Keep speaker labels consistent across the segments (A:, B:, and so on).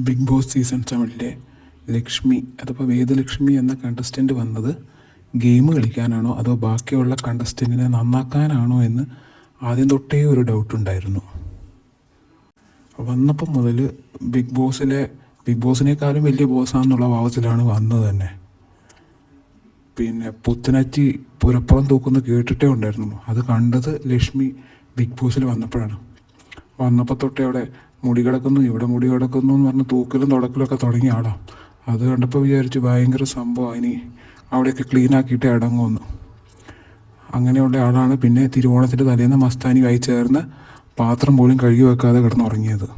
A: Big Boss season സെവനിലെ ലക്ഷ്മി അതിപ്പോൾ വേദലക്ഷ്മി എന്ന കണ്ടസ്റ്റന്റ് വന്നത് ഗെയിം കളിക്കാനാണോ അതോ ബാക്കിയുള്ള കണ്ടസ്റ്റന്റിനെ നന്നാക്കാനാണോ എന്ന് ആദ്യം തൊട്ടേ ഒരു ഡൗട്ട് ഉണ്ടായിരുന്നു. വന്നപ്പം മുതൽ ബിഗ് ബോസിലെ ബിഗ് ബോസിനേക്കാളും വലിയ ബോസാണെന്നുള്ള ഭാവത്തിലാണ് വന്നത് തന്നെ. പിന്നെ പുത്തനച്ചി പുരപ്പുറം തൂക്കുന്ന കേട്ടിട്ടേ ഉണ്ടായിരുന്നു അത് കണ്ടത് ലക്ഷ്മി ബിഗ് ബോസിൽ വന്നപ്പോഴാണ്. വന്നപ്പോൾ തൊട്ടേ അവിടെ മുടി കിടക്കുന്നു ഇവിടെ മുടി കിടക്കുന്നു എന്ന് പറഞ്ഞ് തൂക്കലും തുടക്കലും ഒക്കെ തുടങ്ങിയ അത് കണ്ടപ്പോൾ വിചാരിച്ചു ഭയങ്കര സംഭവം ഇനി അവിടെയൊക്കെ ക്ലീൻ ആക്കിയിട്ട് ഇടങ്ങുമെന്ന്. അങ്ങനെയുള്ള ആളാണ് പിന്നെ തിരുവോണത്തിന്റെ തലേന്ന് മസ്താനി കൈ ചേർന്ന് പാത്രം പോലും കഴുകി വെക്കാതെ കിടന്നുറങ്ങിയത്.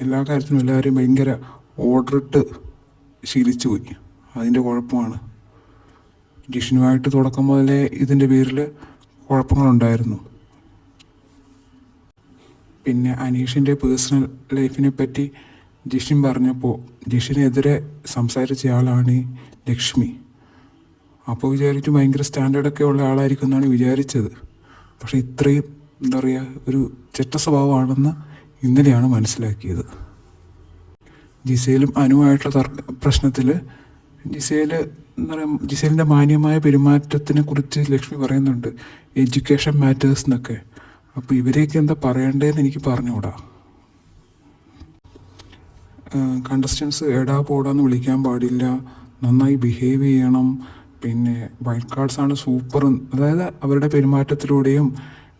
A: എല്ലാ കാര്യത്തിനും എല്ലാവരും ഭയങ്കര ഓർഡറിട്ട് ശീലിച്ചു പോയി. അതിന്റെ കുഴപ്പമാണ്. ജിഷ്ണുവായിട്ട് തുടക്കം മുതലേ ഇതിന്റെ പേരിൽ കുഴപ്പങ്ങളുണ്ടായിരുന്നു. പിന്നെ അനീഷിന്റെ പേഴ്സണൽ ലൈഫിനെ പറ്റി ജിഷിൻ പറഞ്ഞപ്പോൾ ജിഷിനെതിരെ സംസാരിച്ച ആളാണ് ലക്ഷ്മി. അപ്പോൾ വിചാരിച്ചു ഭയങ്കര സ്റ്റാൻഡേർഡൊക്കെ ഉള്ള ആളായിരിക്കും എന്നാണ് വിചാരിച്ചത്. പക്ഷേ ഇത്രയും എന്താ പറയുക ഒരു ചെറ്റ സ്വഭാവമാണെന്ന് ഇന്നലെയാണ് മനസ്സിലാക്കിയത്. ജിസയിലും അനുവായിട്ടുള്ള തർക്ക പ്രശ്നത്തിൽ ജിസയിൽ എന്താ പറയുക ജിസേലിന്റെ മാന്യമായ പെരുമാറ്റത്തിനെ കുറിച്ച് ലക്ഷ്മി പറയുന്നുണ്ട്. എഡ്യൂക്കേഷൻ മാറ്റേഴ്സ് എന്നൊക്കെ. അപ്പോൾ ഇവരെയൊക്കെ എന്താ പറയണ്ടേന്ന് എനിക്ക് പറഞ്ഞുകൂടാ. കണ്ടസ്റ്റൻസ് എടാ പോടാന്ന് വിളിക്കാൻ പാടില്ല. നന്നായി ബിഹേവ് ചെയ്യണം. പിന്നെ വൈൽഡ് കാർഡ്സ് ആണ് സൂപ്പർ അതായത് അവരുടെ പെരുമാറ്റത്തിലൂടെയും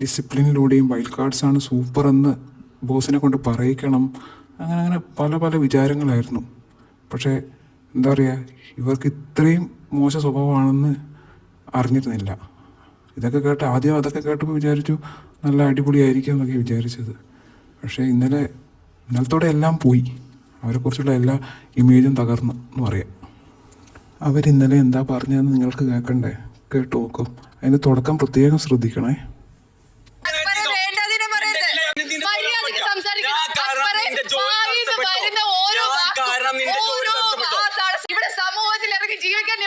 A: ഡിസിപ്ലിനിലൂടെയും വൈൽഡ് കാർഡ്സ് ആണ് സൂപ്പർ എന്ന് ബോസിനെ കൊണ്ട് പറയിക്കണം. അങ്ങനെ അങ്ങനെ പല പല വിചാരങ്ങളായിരുന്നു. പക്ഷേ എന്താ പറയുക ഇവർക്ക് ഇത്രയും മോശ സ്വഭാവമാണെന്ന് അറിഞ്ഞിരുന്നില്ല. ഇതൊക്കെ കേട്ട് ആദ്യം അതൊക്കെ കേട്ടപ്പോൾ വിചാരിച്ചു നല്ല അടിപൊളിയായിരിക്കും എന്നൊക്കെ വിചാരിച്ചത്. പക്ഷേ ഇന്നലെ ഇന്നലത്തോടെ എല്ലാം പോയി. അവരെക്കുറിച്ചുള്ള എല്ലാ ഇമേജും തകർന്നു എന്ന് പറയാം. അവരിന്നലെ എന്താ പറഞ്ഞതെന്ന് നിങ്ങൾക്ക് കേൾക്കണ്ടേ? കേട്ട് നോക്കും. അതിന്റെ തുടക്കം പ്രത്യേകം ശ്രദ്ധിക്കണേ.
B: ഇവിടെ സമൂഹത്തിൽ ഇറങ്ങി ജീവിക്കാൻ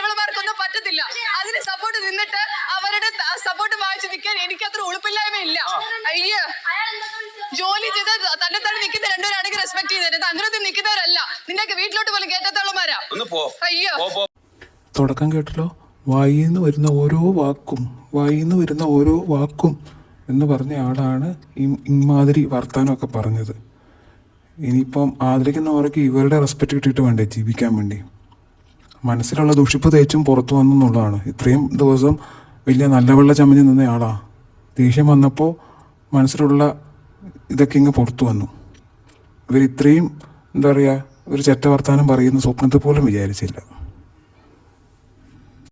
B: എനിക്ക് അയ്യേ. ജോലി ചെയ്ത് തന്നെ തന്നെ നിൽക്കുന്ന രണ്ടുപേരാണെങ്കിൽ റെസ്പെക്ട് ചെയ്തത് അങ്ങനത്തെ നിൽക്കുന്നവരല്ല നിന്റെ വീട്ടിലോട്ട് പോലും കേട്ടത്തോളമാരാ
C: ഒന്ന് പോ.
B: അയ്യോ.
C: പോ പോ.
A: തുടക്കം കേട്ടല്ലോ. വായിന്ന് വരുന്ന ഓരോ വാക്കും വായിന്ന് വരുന്ന ഓരോ വാക്കും എന്ന് പറഞ്ഞ ആളാണ് ഈ ഇമാതിരി വർത്താനമൊക്കെ പറഞ്ഞത്. ഇനിയിപ്പം ആദരിക്കുന്നവർക്ക് ഇവരുടെ റെസ്പെക്റ്റ് കിട്ടിയിട്ട് വേണ്ടേ ജീവിക്കാൻ വേണ്ടി? മനസ്സിലുള്ള ദുഷിപ്പ് തേച്ചും പുറത്തു വന്നു എന്നുള്ളതാണ്. ഇത്രയും ദിവസം വലിയ നല്ല വെള്ള ചമഞ്ഞ് നിന്ന ആളാ ദേഷ്യം വന്നപ്പോൾ മനസ്സിലുള്ള ഇതൊക്കെ ഇങ്ങ് പുറത്തു വന്നു. ഇവർ എന്താ പറയുക ഒരു ചെറ്റ വർത്താനം പറയുന്ന സ്വപ്നത്തെ പോലും വിചാരിച്ചില്ല.